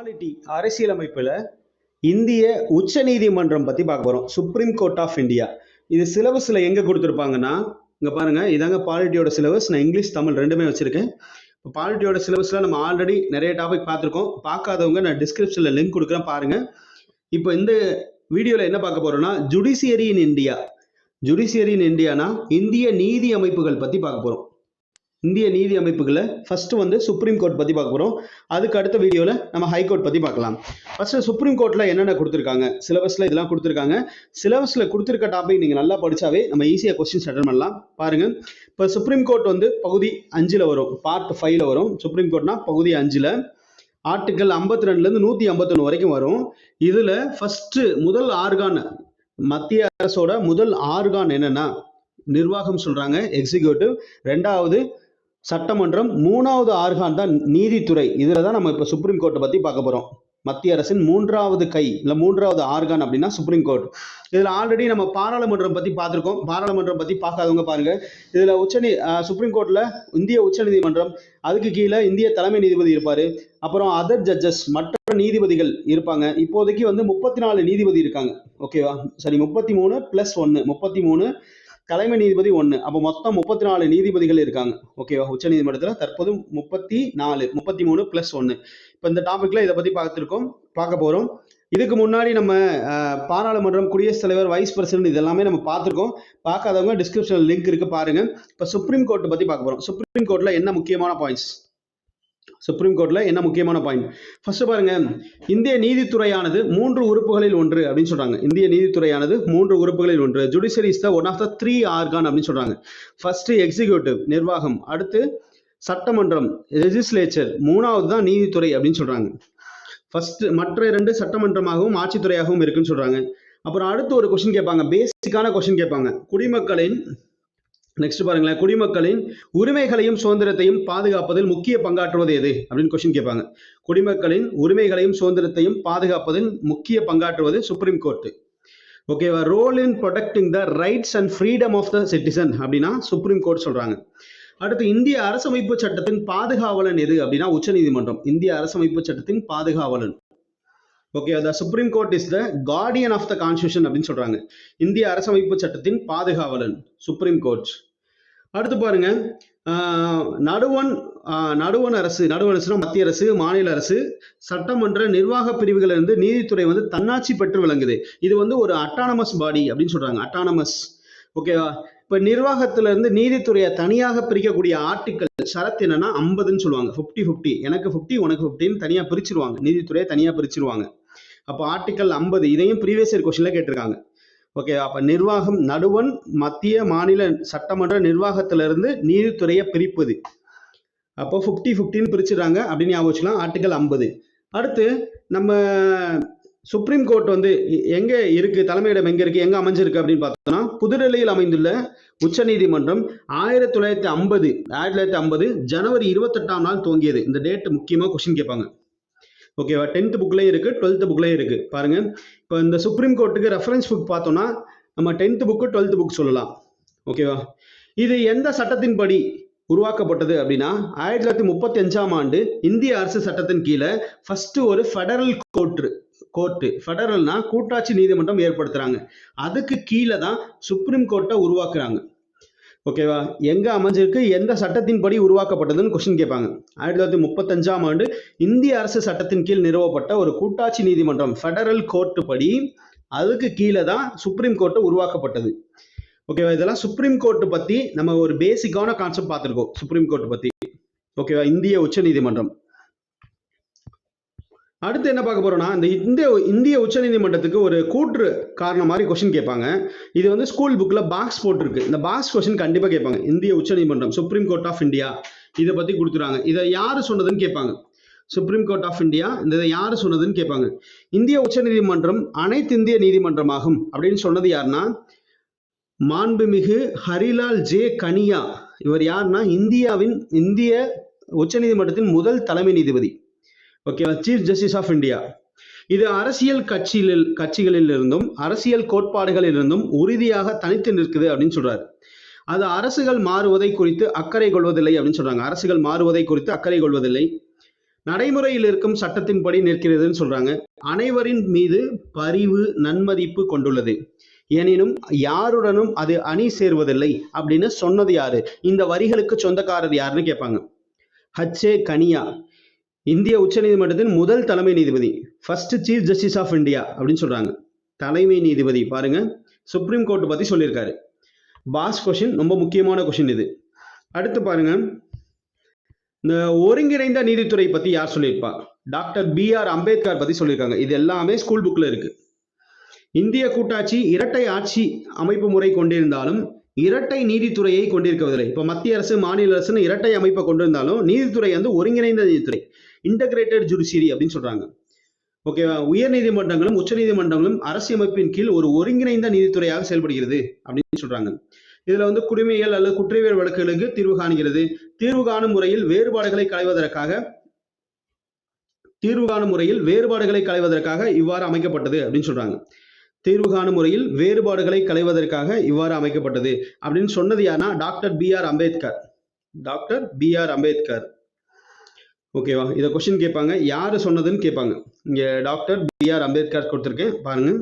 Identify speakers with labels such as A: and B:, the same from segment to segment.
A: Polity அரசியலமைப்பில் இந்திய உச்ச நீதிமன்றம் பற்றி பார்க்க போகிறோம் சுப்ரீம் கோர்ட் ஆஃப் இந்தியா இது சிலபஸில் எங்கே கொடுத்துருப்பாங்கன்னா இங்கே பாருங்கள் இதாங்க பாலிட்டியோட சிலபஸ். நான் இங்கிலீஷ் தமிழ் ரெண்டுமே வச்சுருக்கேன். இப்போ பாலிட்டியோட சிலபஸில் நம்ம ஆல்ரெடி நிறைய டாபிக் பார்த்துருக்கோம். பார்க்காதவங்க நான் டிஸ்கிரிப்ஷனில் லிங்க் கொடுக்குறேன் பாருங்கள் இப்போ இந்த வீடியோவில் என்ன பார்க்க போகிறோம்னா judiciary in India judiciary in Indiana இந்திய நீதி அமைப்புகள் பற்றி பார்க்க போகிறோம் இந்திய நீதி அமைப்புகளை ஃபர்ஸ்ட் வந்து சுப்ரீம் கோர்ட் பற்றி பார்க்க போகிறோம் அதுக்கு அடுத்த வீடியோவில் நம்ம ஹைகோர்ட் பற்றி பார்க்கலாம். ஃபர்ஸ்ட் சுப்ரீம் கோர்ட்டில் என்னென்ன கொடுத்துருக்காங்க? சிலபஸில் இதெல்லாம் கொடுத்துருக்காங்க. சிலபஸில் கொடுத்துருக்க டாபிக் நீங்கள் நல்லா படிச்சாவே நம்ம ஈஸியாக கொஸ்டின்ஸ் அட்டன் பண்ணலாம். பாருங்கள் இப்போ சுப்ரீம் கோர்ட் வந்து பகுதி அஞ்சில் வரும். பார்ட் ஃபைவ்ல வரும். சுப்ரீம் கோர்ட்னா பகுதி அஞ்சில். ஆர்டிக்கல் ஐம்பத்தி ரெண்டுலேருந்து நூற்றி ஐம்பத்தொன்று வரைக்கும் வரும். இதில் ஃபஸ்ட்டு முதல் ஆர்கான் மத்திய அரசோட முதல் ஆர்கான் என்னன்னா நிர்வாகம் சொல்கிறாங்க எக்ஸிக்யூட்டிவ் ரெண்டாவது சட்டமன்றம் மூணாவது ஆர்கான் தான் நீதித்துறை. இதில் தான் நம்ம இப்போ சுப்ரீம் கோர்ட்டை பற்றி பார்க்க போகிறோம் மத்திய அரசின் மூன்றாவது கை இல்லை மூன்றாவது ஆர்கான் அப்படின்னா சுப்ரீம் கோர்ட் இதில் ஆல்ரெடி நம்ம பாராளுமன்றம் பற்றி பார்த்துருக்கோம். பாராளுமன்றம் பற்றி பார்க்காதவங்க பாருங்க. இதில் உச்ச நீ சுப்ரீம் கோர்ட்டில் இந்திய உச்சநீதிமன்றம் அதுக்கு கீழே இந்திய தலைமை நீதிபதி இருப்பார். அப்புறம் அதர் ஜட்ஜஸ் மற்ற நீதிபதிகள் இருப்பாங்க. இப்போதைக்கு வந்து முப்பத்தி நாலு நீதிபதி இருக்காங்க. ஓகேவா சரி முப்பத்தி மூணு ப்ளஸ் ஒன்று முப்பத்தி மூணு தலைமை நீதிபதி ஒன்று அப்போ மொத்தம் முப்பத்தி நாலு நீதிபதிகள் இருக்காங்க. ஓகேவா உச்சநீதிமன்றத்தில் தற்போது முப்பத்தி நாலு முப்பத்தி மூணு ப்ளஸ் ஒன்று இப்போ இந்த டாப்பிக்கில் இதை பற்றி பார்த்துருக்கோம் பார்க்க போகிறோம் இதுக்கு முன்னாடி நம்ம பாராளுமன்றம் குடியரசுத் தலைவர் வைஸ் பிரசிடென்ட் இதெல்லாமே நம்ம பார்த்துருக்கோம். பார்க்காதவங்க டிஸ்கிரிப்ஷனில் லிங்க் இருக்கு பாருங்க. இப்போ சுப்ரீம் கோர்ட்டை பற்றி பார்க்க போகிறோம் சுப்ரீம் கோர்ட்டில் என்ன முக்கியமான பாயிண்ட்ஸ் சுப்ரீம் கோர்ட்டில் என்ன முக்கியமான பாயிண்ட் ஃபர்ஸ்ட் பாருங்க இந்திய நீதித்துறையானது மூன்று உறுப்புகளில் ஒன்று அப்படின்னு சொல்றாங்க. இந்திய நீதித்துறையானது மூன்று உறுப்புகளில் ஒன்று. Judiciary is the one of the three organ அப்படின்னு சொல்றாங்க. ஃபர்ஸ்ட் எக்ஸிக்யூட்டிவ் நிர்வாகம். அடுத்து சட்டமன்றம் லெஜிஸ்லேச்சர் மூணாவது தான் நீதித்துறை அப்படின்னு சொல்றாங்க. ஃபர்ஸ்ட் மற்ற இரண்டு சட்டமன்றமாகவும் ஆட்சித்துறையாகவும் இருக்குன்னு சொல்றாங்க. அப்புறம் அடுத்து ஒரு கொஸ்டின் கேட்பாங்க. பேசிக்கான கொஸ்டின் கேட்பாங்க. குடிமக்களின் நெக்ஸ்ட் பாருங்களேன். குடிமக்களின் உரிமைகளையும் சுதந்திரத்தையும் பாதுகாப்பதில் முக்கிய பங்காற்றுவது எது? அப்படின்னு கொஸ்டின் கேட்பாங்க. குடிமக்களின் உரிமைகளையும் சுதந்திரத்தையும் பாதுகாப்பதில் முக்கிய பங்காற்றுவது சுப்ரீம் கோர்ட் ஓகேவா role in protecting the rights and freedom of the citizen அப்படின்னா சுப்ரீம் கோர்ட் சொல்றாங்க. அடுத்து இந்திய அரசமைப்பு சட்டத்தின் பாதுகாவலன் எது அப்படின்னா உச்சநீதிமன்றம். இந்திய அரசமைப்பு சட்டத்தின் பாதுகாவலன். Okay the supreme court is the guardian of the constitution அப்படின்னு சொல்றாங்க. இந்திய அரசமைப்பு சட்டத்தின் பாதுகாவலன் சுப்ரீம் கோர்ட் அடுத்து பாருங்க. நடுவன் நடுவன் அரசு நடுவன் அரசுனா மத்திய அரசு மாநில அரசு சட்டமன்ற நிர்வாக பிரிவுகள் இருந்து நீதித்துறை வந்து தன்னாட்சி பெற்று விளங்குது. இது வந்து ஒரு அட்டானமஸ் பாடி அப்படின்னு சொல்றாங்க. அட்டானமஸ் ஓகேவா இப்போ நிர்வாகத்துல இருந்து நீதித்துறையை தனியாக பிரிக்கக்கூடிய ஆர்டிக்கல் ஷரத் என்னன்னா ஐம்பதுன்னு சொல்லுவாங்க. ஃபிஃப்டி ஃபிஃப்டி எனக்கு ஃபிஃப்டி உனக்கு ஃபிஃப்டின்னு தனியாக பிரிச்சிருவாங்க. நீதித்துறையை தனியாக பிரிச்சிருவாங்க. அப்போ ஆர்டிக்கல் ஐம்பது இதையும் ப்ரீவியஸ் இயர் கொஸ்டின்ல கேட்டிருக்காங்க. ஓகே அப்போ நிர்வாகம் நடுவன் மத்திய மாநில சட்டமன்ற நிர்வாகத்திலிருந்து நீதித்துறையை பிரிப்பது. அப்போ ஃபிஃப்டி ஃபிஃப்டின்னு பிரிச்சிடுறாங்க அப்படின்னு ஞாபகம் வச்சுக்கலாம் ஆர்டிக்கல் ஐம்பது. அடுத்து நம்ம சுப்ரீம் கோர்ட் வந்து எங்கே எங்க இருக்கு தலைமையிடம் எங்க இருக்கு எங்க அமைஞ்சிருக்கு அப்படின்னு பார்த்தோம்னா புதுடெல்லியில் அமைந்துள்ள உச்சநீதிமன்றம் ஆயிரத்தி தொள்ளாயிரத்தி ஐம்பது ஆயிரத்தி தொள்ளாயிரத்தி ஐம்பது ஜனவரி இருபத்தெட்டாம் நாள் துவங்கியது. இந்த டேட் முக்கியமாக கொஸ்டின் கேட்பாங்க. ஓகேவா டென்த் புக்லேயும் இருக்குது டுவெல்த் புக்லேயும் இருக்குது பாருங்கள் இப்போ இந்த சுப்ரீம் கோர்ட்டுக்கு ரெஃபரன்ஸ் புக் பார்த்தோம்னா நம்ம டென்த் புக்கு டுவெல்த் புக் சொல்லலாம். ஓகேவா இது எந்த சட்டத்தின்படி உருவாக்கப்பட்டது அப்படின்னா ஆயிரத்தி தொள்ளாயிரத்தி முப்பத்தி அஞ்சாம் ஆண்டு இந்திய அரசு சட்டத்தின் கீழே ஃபஸ்ட்டு ஒரு ஃபெடரல் கோர்ட்டு கோர்ட்டு ஃபெடரல்னா கூட்டாட்சி நீதிமன்றம் ஏற்படுத்துகிறாங்க அதுக்கு கீழே தான் சுப்ரீம் கோர்ட்டை உருவாக்குறாங்க. ஓகேவா எங்க அமைஞ்சிருக்கு? எந்த சட்டத்தின்படி உருவாக்கப்பட்டதுன்னு கொஸ்டின் கேட்பாங்க. ஆயிரத்தி தொள்ளாயிரத்தி முப்பத்தஞ்சாம் ஆண்டு இந்திய அரசு சட்டத்தின் கீழ் நிறுவப்பட்ட ஒரு கூட்டாட்சி நீதிமன்றம் ஃபெடரல் கோர்ட்டு படி அதுக்கு கீழே தான் சுப்ரீம் கோர்ட்டு உருவாக்கப்பட்டது. ஓகேவா இதெல்லாம் சுப்ரீம் கோர்ட் பத்தி நம்ம ஒரு பேசிக்கான கான்செப்ட் பார்த்துருக்கோம். சுப்ரீம் கோர்ட்டு பத்தி. ஓகேவா இந்திய உச்ச நீதிமன்றம். அடுத்து என்ன பார்க்க போகிறோம்னா இந்த இந்திய இந்திய உச்சநீதிமன்றத்துக்கு ஒரு கூற்று காரணம் மாதிரி கொஷின் கேட்பாங்க. இது வந்து ஸ்கூல் புக்கில் பாக்ஸ் போட்டிருக்கு. இந்த பாக்ஸ் கொஷின் கண்டிப்பாக கேட்பாங்க. இந்திய உச்சநீதிமன்றம் சுப்ரீம் கோர்ட் ஆஃப் இந்தியா இதை பற்றி கொடுத்துறாங்க இதை யார் சொன்னதுன்னு கேட்பாங்க. சுப்ரீம் கோர்ட் ஆஃப் இந்தியா இந்த இதை யார் சொன்னதுன்னு கேட்பாங்க. இந்திய உச்சநீதிமன்றம் அனைத்து இந்திய நீதிமன்றமாகும் அப்படின்னு சொன்னது யாருன்னா மாண்புமிகு ஹரிலால் ஜே கனியா. இவர் யாருன்னா இந்தியாவின் இந்திய உச்சநீதிமன்றத்தின் முதல் தலைமை நீதிபதி. ஓகேவா சீஃப் ஜஸ்டிஸ் ஆஃப் இந்தியா இது அரசியல் கட்சியில் கட்சிகளில் இருந்தும் அரசியல் கோட்பாடுகளில் இருந்தும் உறுதியாக தனித்து நிற்குது அப்படின்னு சொல்றாரு. அது அரசுகள் மாறுவதை குறித்து அக்கறை கொள்வதில்லை அப்படின்னு சொல்றாங்க. அரசுகள் மாறுவதை குறித்து அக்கறை கொள்வதில்லை. நடைமுறையில் இருக்கும் சட்டத்தின்படி நிற்கிறதுன்னு சொல்றாங்க. அனைவரின் மீது பரிவு நன்மதிப்பு கொண்டுள்ளது. எனினும் யாருடனும் அது அணி சேர்வதில்லை அப்படின்னு சொன்னது யாரு? இந்த வரிகளுக்கு சொந்தக்காரர் யாருன்னு கேட்பாங்க. ஹச்சே கனியா இந்திய உச்சநீதிமன்றத்தின் முதல் தலைமை நீதிபதி first chief justice of India அப்படின்னு சொல்றாங்க. தலைமை நீதிபதி பாருங்க சுப்ரீம் கோர்ட் பத்தி சொல்லியிருக்காரு. பாஸ் கொஷின் ரொம்ப முக்கியமான கொஷின் இது. அடுத்து பாருங்க இந்த ஒருங்கிணைந்த நீதித்துறை பத்தி யார் சொல்லியிருப்பா? டாக்டர் பி ஆர் அம்பேத்கர் பத்தி சொல்லியிருக்காங்க. இது எல்லாமே ஸ்கூல் புக்ல இருக்கு. இந்திய கூட்டாட்சி இரட்டை ஆட்சி அமைப்பு முறை கொண்டிருந்தாலும் இரட்டை நீதித்துறையை கொண்டிருக்கவில்லை. இப்போ மத்திய அரசு மாநில அரசுன்னு இரட்டை அமைப்பை கொண்டிருந்தாலும் நீதித்துறை வந்து ஒருங்கிணைந்த நீதித்துறை. இன்டகிரேட்டட் ஜுடிஷியரி அப்படின்னு சொல்றாங்க. ஓகேவா உயர் நீதிமன்றங்களும் உச்ச நீதிமன்றங்களும் அரசியமைப்பின் கீழ் ஒரு ஒருங்கிணைந்த நீதித்துறையாக செயல்படுகிறது அப்படின்னு சொல்றாங்க. இதுல வந்து குடிமைகள் அல்லது குற்றவியல் வழக்குகளுக்கு தீர்வு காணுகிறது. தீர்வு காணும் முறையில் வேறுபாடுகளை களைவதற்காக தீர்வு காணும் முறையில் வேறுபாடுகளை களைவதற்காக இவ்வாறு அமைக்கப்பட்டது அப்படின்னு சொல்றாங்க. தீர்வு காணும் முறையில் வேறுபாடுகளை களைவதற்காக இவ்வாறு அமைக்கப்பட்டது அப்படின்னு சொன்னது யாருன்னா doctor B R Ambedkar. Doctor B R Ambedkar. ஓகேவா? இதை கொஸ்டின் கேட்பாங்க. யார் சொன்னதுன்னு கேட்பாங்க. இங்கே டாக்டர் பி ஆர் அம்பேத்கர் கொடுத்துருக்கேன். பாருங்கள்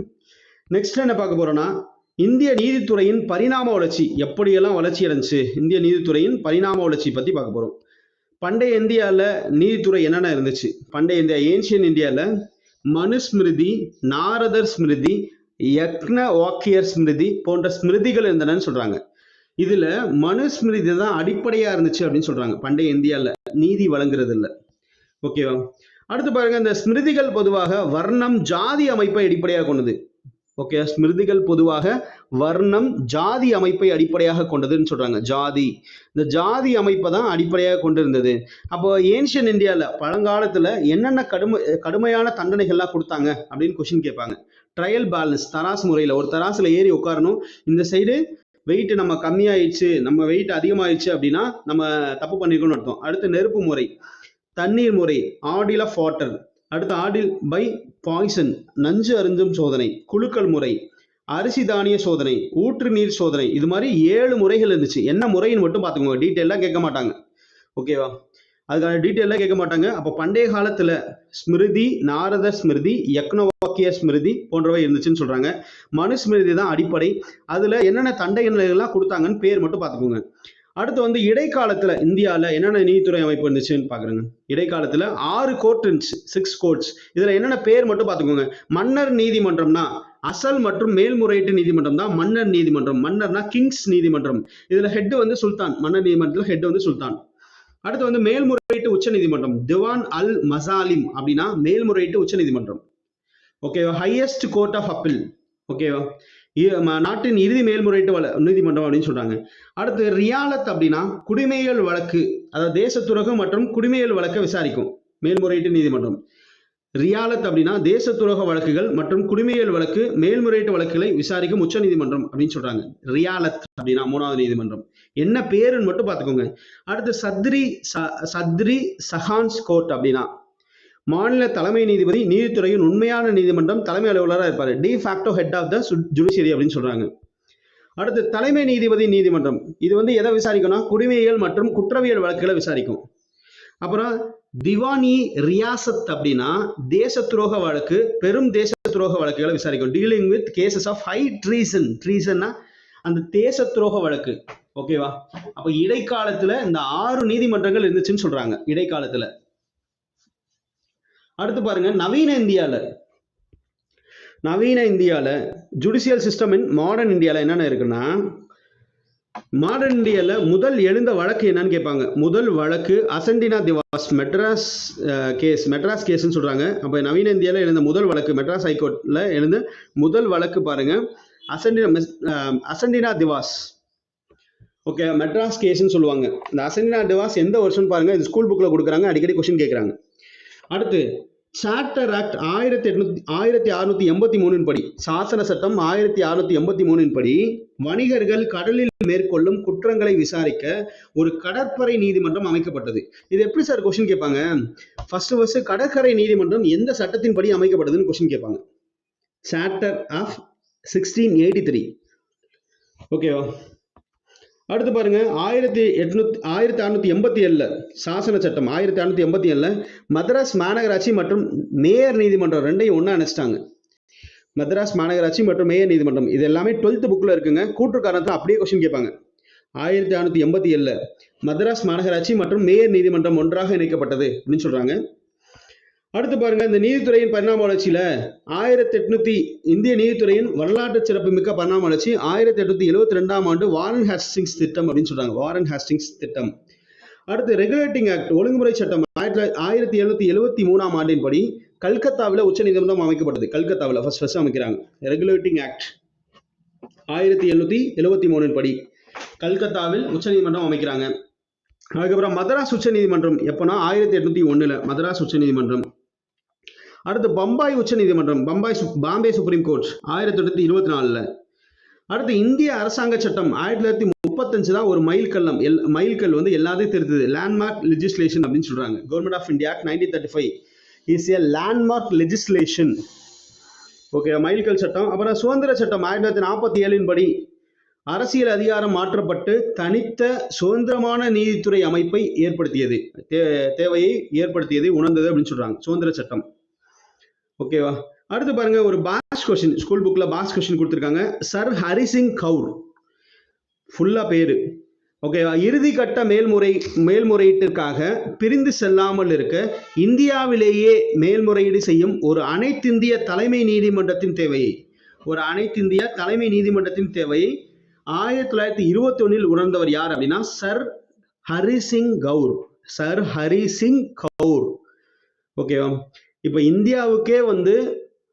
A: நெக்ஸ்ட் என்ன பார்க்க போகிறோன்னா இந்திய நீதித்துறையின் பரிணாம வளர்ச்சி எப்படியெல்லாம் வளர்ச்சி அடைஞ்சு இந்திய நீதித்துறையின் பரிணாம வளர்ச்சி பற்றி பார்க்க போகிறோம் பண்டைய இந்தியாவில் நீதித்துறை என்னென்ன இருந்துச்சு? பண்டைய இந்தியா ஏன்ஷியன் இந்தியாவில் மனுஸ்மிருதி நாரதர் ஸ்மிருதி யக்ன வாக்கியர் ஸ்மிருதி போன்ற ஸ்மிருதிகள் இருந்தனன்னு சொல்கிறாங்க இதில் மனுஸ்மிருதி தான் அடிப்படையாக இருந்துச்சு அப்படின்னு சொல்றாங்க. பண்டைய இந்தியாவில் நீதி வழங்குறது இல்லை ஓகேவா அடுத்து பாருங்க இந்த ஸ்மிருதிகள் பொதுவாக வர்ணம் ஜாதி அமைப்பை அடிப்படையாக கொண்டது. ஓகே ஸ்மிருதிகள் பொதுவாக வர்ணம் ஜாதி அமைப்பை அடிப்படையாக கொண்டதுன்னு சொல்றாங்க. ஜாதி. இந்த ஜாதி அமைப்பை தான் அடிப்படையாக கொண்டிருந்தது. அப்போ ஏன்ஷியன் இந்தியாவில் பழங்காலத்தில் என்னென்ன கடுமை கடுமையான தண்டனைகள்லாம் கொடுத்தாங்க அப்படின்னு கொஷின் கேட்பாங்க. ட்ரையல் பேலன்ஸ் தராசு முறையில். ஒரு தராசில் ஏறி உட்காரணும். இந்த சைடு வெயிட் நம்ம கம்மியாயிடுச்சு நம்ம வெயிட் அதிகமாயிடுச்சு அப்படின்னா நம்ம தப்பு பண்ணிருக்கோம்னு அர்த்தம். அடுத்து நெருப்பு முறை தண்ணீர் முறை ஆடில் ஆஃப் வாட்டர் அடுத்து ஆடில் பை பாய்சன் நஞ்சு அருந்தும் சோதனை குழுக்கள் முறை அரிசி தானிய சோதனை ஊற்று நீர் சோதனை. இது மாதிரி ஏழு முறைகள் இருந்துச்சு. என்ன முறைன்னு மட்டும் பார்த்துக்கோங்க. டீட்டெயிலாக கேட்க மாட்டாங்க. ஓகேவா? அதுக்கான டீட்டெயிலாக கேட்க மாட்டாங்க. அப்போ பண்டைய காலத்தில் ஸ்மிருதி நாரத ஸ்மிருதி யக்னவாக்கிய ஸ்மிருதி போன்றவை இருந்துச்சுன்னு சொல்கிறாங்க மனுஸ்மிருதி தான் அடிப்படை. அதில் என்னென்ன தண்டை நிலைகள்லாம் கொடுத்தாங்கன்னு பேர் மட்டும் பார்த்துக்கோங்க. அடுத்து வந்து இடைக்காலத்தில் இந்தியாவில் என்னென்ன நீதித்துறை அமைப்பு இருந்துச்சுன்னு பார்க்குறேங்க இடைக்காலத்தில் ஆறு கோர்ட் இருந்துச்சு சிக்ஸ் கோர்ட்ஸ் இதில் என்னென்ன பேர் மட்டும் பார்த்துக்கோங்க. மன்னர் நீதிமன்றம்னா அசல் மற்றும் மேல்முறையீட்டு நீதிமன்றம் தான் மன்னர் நீதிமன்றம். மன்னர்னா கிங்ஸ் நீதிமன்றம். இதில் ஹெட் வந்து சுல்தான். மன்னர் நீதிமன்றத்தில் ஹெட் வந்து சுல்தான். அடுத்து வந்து மேல்முறையீட்டு உச்ச நீதிமன்றம் திவான் அல் மசாலிம் அப்படின்னா மேல்முறையீட்டு உச்ச நீதிமன்றம் ஓகேவா ஹையஸ்ட் கோர்ட் ஆஃப் அப்பீல் ஓகேவா நாட்டின் இறுதி மேல்முறையீட்டு வள நீதிமன்றம் அப்படின்னு சொல்றாங்க. அடுத்து ரியாலத் அப்படின்னா குடிமையியல் வழக்கு அதாவது தேசத்துறகு மற்றும் குடிமையியல் வழக்கை விசாரிக்கும். மேல்முறையீட்டு நீதிமன்றம். ரியாலத் அப்படின்னா தேசத்துறக வழக்குகள் மற்றும் குடிமையியல் வழக்கு மேல்முறையீட்டு வழக்குகளை விசாரிக்கும் உச்ச நீதிமன்றம் அப்படின்னு சொல்றாங்க. ரியாலத் அப்படின்னா மூணாவது நீதிமன்றம். என்ன பேருன்னு மட்டும் பார்த்துக்கோங்க. அடுத்து சத்ரி ச- சத்ரி சஹான்ஸ் கோர்ட் அப்படின்னா மாநில தலைமை நீதிபதி நீதித்துறையின் உண்மையான நீதிமன்றம் தலைமை அலுவலராக இருப்பார். De facto head of the judiciary அப்படின்னு சொல்றாங்க. அடுத்து தலைமை நீதிபதி நீதிமன்றம். இது வந்து எதை விசாரிக்கும்னா குடிமையியல் மற்றும் குற்றவியல் வழக்குகளை விசாரிக்கும். அப்புறம் திவானி ரியாசத் அப்படின்னா தேச துரோக வழக்கு பெரும் தேச துரோக வழக்குகளை விசாரிக்கும் dealing with cases of high treason ட்ரீசன்னா அந்த தேச துரோக வழக்கு ஓகேவா அப்போ இடைக்காலத்துல இந்த ஆறு நீதிமன்றங்கள் இருந்துச்சுன்னு சொல்றாங்க இடைக்காலத்துல. அடுத்து பாருங்க நவீன இந்தியால. நவீன இந்தியால ஜுடிஷியல் சிஸ்டம் இன் மாடர்ன் இந்தியால என்னென்ன இருக்குன்னா மாடர்ன் இந்தியாவில் முதல் எழுந்த வழக்கு என்னன்னு கேட்பாங்க. முதல் வழக்கு அசண்டினா திவாஸ் மெட்ராஸ் கேஸ் மெட்ராஸ் கேஸ்ன்னு சொல்கிறாங்க அப்போ நவீன இந்தியாவில் எழுந்த முதல் வழக்கு மெட்ராஸ் ஹைகோர்ட்டில் எழுந்த முதல் வழக்கு பாருங்கள் அசண்டினா மிஸ்- அசண்டினா திவாஸ். ஓகே மெட்ராஸ் கேஸ்னு சொல்லுவாங்க. இந்த அசண்டினா திவாஸ் எந்த வருஷம்னு பாருங்கள் இது ஸ்கூல் புக்கில் கொடுக்குறாங்க. அடிக்கடி கொஸ்டின் கேட்குறாங்க. அடுத்து சார்ட்டர் ஆக்ட் ஆயிரத்தி எட்நூத்தி ஆயிரத்தி அறுநூத்தி எண்பத்தி மூணின் படி சாசன சட்டம் ஆயிரத்தி அறுநூத்தி எண்பத்தி மூணின் படி வணிகர்கள் கடலில் மேற்கொள்ளும் குற்றங்களை விசாரிக்க ஒரு கடற்படை நீதிமன்றம் அமைக்கப்பட்டது. இது எப்படி சார் கொஸ்டின் கேட்பாங்க? ஃபர்ஸ்ட் ஃபர்ஸ்ட் கடற்கரை நீதிமன்றம் எந்த சட்டத்தின் படி அமைக்கப்பட்டதுன்னு கொஸ்டின் கேட்பாங்க. Charter of sixteen eighty three ஓகேவா அடுத்து பாருங்கள் ஆயிரத்தி எட்நூத்தி ஆயிரத்தி அறநூற்றி எண்பத்தி ஏழில் சாசன சட்டம் ஆயிரத்தி அறநூற்றி எண்பத்தி ஏழில் மதராஸ் மாநகராட்சி மற்றும் மேயர் நீதிமன்றம் ரெண்டையும் ஒன்றா அணைச்சிட்டாங்க. மദ്രാസ് மாநகராட்சி மற்றும் மேயர் நீதிமன்றம் இது எல்லாமே டுவெல்த்து புக்கில் இருக்குங்க. கூற்று காரணத்தில் அப்படியே கொஷின் கேட்பாங்க. ஆயிரத்தி அறநூற்றி எண்பத்தி ஏழில் மദ്രാസ് மாநகராட்சி மற்றும் மேயர் நீதிமன்றம் ஒன்றாக இணைக்கப்பட்டது அப்படின்னு சொல்கிறாங்க அடுத்து பாருங்க இந்த நீதித்துறையின் பரிணாம வளர்ச்சியில ஆயிரத்தி எட்நூத்தி இந்திய நீதித்துறையின் வரலாற்று சிறப்புமிக்க பரிணாம வளர்ச்சி ஆயிரத்தி எட்நூத்தி எழுபத்தி ரெண்டாம் ஆண்டு வாரன் ஹாஸ்டிங்ஸ் திட்டம் அப்படின்னு சொல்றாங்க. வாரன் ஹாஸ்டிங்ஸ் திட்டம். அடுத்து ரெகுலேட்டிங் ஆக்ட் ஒழுங்குமுறை சட்டம் ஆயிரத்தி ஆயிரத்தி எழுநூத்தி எழுபத்தி மூணாம் ஆண்டின் படி கல்கத்தாவில் உச்சநீதிமன்றம் அமைக்கப்பட்டது. கல்கத்தாவில் ஃபர்ஸ்ட் ஃபர்ஸ்ட் அமைக்கிறாங்க. ரெகுலேட்டிங் ஆக்ட் ஆயிரத்தி எழுநூத்தி எழுபத்தி மூணின் படி கல்கத்தாவில் உச்சநீதிமன்றம் அமைக்கிறாங்க. அதுக்கப்புறம் மதராஸ் உச்சநீதிமன்றம் எப்போனா ஆயிரத்தி எட்நூத்தி ஒன்னுல மதராஸ் உச்சநீதிமன்றம் அடுத்து பம்பாய் உச்சநீதிமன்றம் பம்பாய் சு- பாம்பே சுப்ரீம் கோர்ட் ஆயிரத்தி தொள்ளாயிரத்தி இருபத்தி நாலில். அடுத்து இந்திய அரசாங்க சட்டம் ஆயிரத்தி தொள்ளாயிரத்தி முப்பத்தஞ்சு தான் ஒரு மைல் கல்லம் எல் மைல்கல் வந்து எல்லாத்தையும் திருத்துது. லேண்ட்மார்க் லெஜிஸ்லேஷன் அப்படின்னு சொல்றாங்க. Government of India nineteen thirty five is a landmark legislation okay மைல்கல் சட்டம். அப்புறம் சுதந்திர சட்டம் ஆயிரத்தி தொள்ளாயிரத்தி நாற்பத்தி ஏழின் படி அரசியல் அதிகாரம் மாற்றப்பட்டு தனித்த சுதந்திரமான நீதித்துறை அமைப்பை ஏற்படுத்தியது. தே- தேவையை ஏற்படுத்தியது உணர்ந்தது அப்படின்னு சொல்றாங்க. சுதந்திர சட்டம். ஓகேவா அடுத்து பாருங்க ஒரு பாஸ் கொஸ்டின் ஸ்கூல் புக்ல பாஸ் கொஸ்டின் கொடுத்துருக்காங்க. சர் ஹரிசிங் கவுர் ஃபுல்லா பேரு. ஓகேவா இறுதி கட்ட மேல்முறை மேல்முறையீட்டிற்காக பிரிந்து செல்லாமல் இருக்க இந்தியாவிலேயே மேல்முறையீடு செய்யும் ஒரு அனைத்திந்திய தலைமை நீதிமன்றத்தின் தேவையை ஒரு அனைத்திந்திய தலைமை நீதிமன்றத்தின் தேவையை ஆயிரத்தி தொள்ளாயிரத்தி இருபத்தி ஒன்றில் உணர்ந்தவர் யார் அப்படின்னா சர் ஹரிசிங் கவுர் சர் ஹரிசிங் கவுர் ஓகேவா இப்போ இந்தியாவுக்கே வந்து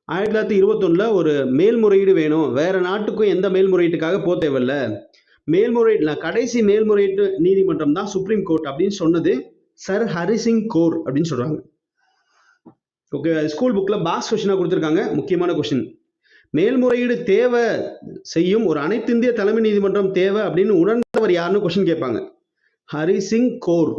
A: ஆயிரத்தி தொள்ளாயிரத்தி இருபத்தொன்னில் ஒரு மேல்முறையீடு வேணும். வேற நாட்டுக்கும் எந்த மேல்முறையீட்டுக்காக போக தேவையில்ல. மேல்முறையீடு கடைசி மேல்முறையீட்டு நீதிமன்றம் தான் சுப்ரீம் கோர்ட் அப்படின்னு சொன்னது சர் ஹரிசிங் கோர் அப்படின்னு சொல்றாங்க. ஓகே ஸ்கூல் புக்ல பாஸ் கொஷினாக கொடுத்துருக்காங்க. முக்கியமான கொஷின் மேல்முறையீடு தேவை செய்யும் ஒரு அனைத்து இந்திய தலைமை நீதிமன்றம் தேவை அப்படின்னு உணர்ந்தவர் யாருன்னு கொஷின் கேட்பாங்க. ஹரிசிங் கோர்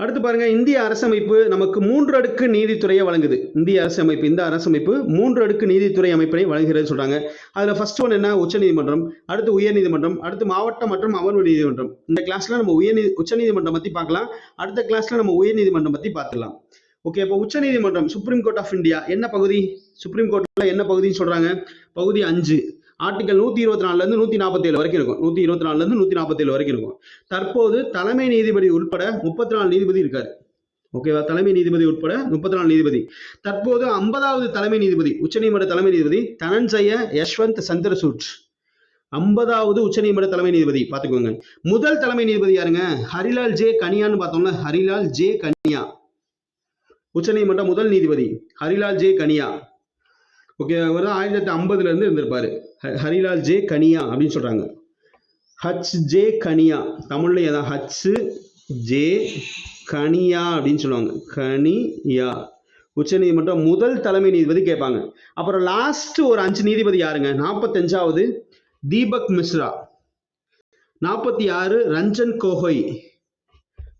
A: அடுத்து பாருங்க இந்திய அரசமைப்பு நமக்கு மூன்று அடுக்கு நீதித்துறையை வழங்குது. இந்திய அரசமைப்பு இந்த அரசமைப்பு மூன்று அடுக்கு நீதித்துறை அமைப்பினை வழங்குகிறது சொல்றாங்க. அதுல ஃபர்ஸ்ட் ஒன் என்ன? உச்சநீதிமன்றம். அடுத்து உயர்நீதிமன்றம். அடுத்து மாவட்ட மற்றும் அமர்வு நீதிமன்றம். இந்த கிளாஸ்ல நம்ம உயர் உச்சநீதிமன்றம் பத்தி பார்க்கலாம். அடுத்த கிளாஸ்ல நம்ம உயர்நீதிமன்றம் பத்தி பார்த்துக்கலாம். ஓகே இப்போ உச்சநீதிமன்றம் சுப்ரீம் கோர்ட் ஆஃப் இந்தியா என்ன பகுதி? சுப்ரீம் கோர்ட்ல என்ன பகுதின்னு சொல்றாங்க? பகுதி அஞ்சு. ஆர்டிகல் நூத்தி இருபத்தி நாலுல இருந்து நூத்தி நாற்பத்தி ஏழு வரைக்கும் இருக்கும். நூத்தி இருபத்தி நாலுல இருந்து நூத்தி நாற்பத்தி ஏழு வரைக்கும் இருக்கும். தற்போது தலைமை நீதிபதி உட்பட முப்பத்தி நாலு நீதிபதி இருக்காரு. ஓகேவா தலைமை நீதிபதி உட்பட முப்பத்தி நாலு நீதிபதி. தற்போது ஐம்பதாவது தலைமை நீதிபதி உச்சநீதிமன்ற தலைமை நீதிபதி தனஞ்சய யஷ்வந்த் சந்திரசூட். ஐம்பதாவது உச்சநீதிமன்ற தலைமை நீதிபதி பார்த்துக்கோங்க. முதல் தலைமை நீதிபதி யாருங்க? ஹரிலால் ஜே கனியான்னு பார்த்தோம்ல. ஹரிலால் ஜே கனியா. உச்சநீதிமன்ற முதல் நீதிபதி ஹரிலால் ஜே கனியா. ஓகே அவர் தான் ஆயிரத்தி தொள்ளாயிரத்தி ஐம்பதுலேருந்து இருந்திருப்பார். ஹரிலால் ஜே கனியா அப்படின்னு சொல்கிறாங்க ஹச் ஜே கனியா தமிழ்ல ஏதாவது ஹச் ஜே கனியா அப்படின்னு சொல்லுவாங்க. கனியா. உச்சநீதிமன்றம் முதல் தலைமை நீதிபதி கேட்பாங்க. அப்புறம் லாஸ்ட் ஒரு அஞ்சு நீதிபதி யாருங்க? நாற்பத்தஞ்சாவது தீபக் மிஸ்ரா. நாற்பத்தி ஆறு ரஞ்சன் கோகோய்.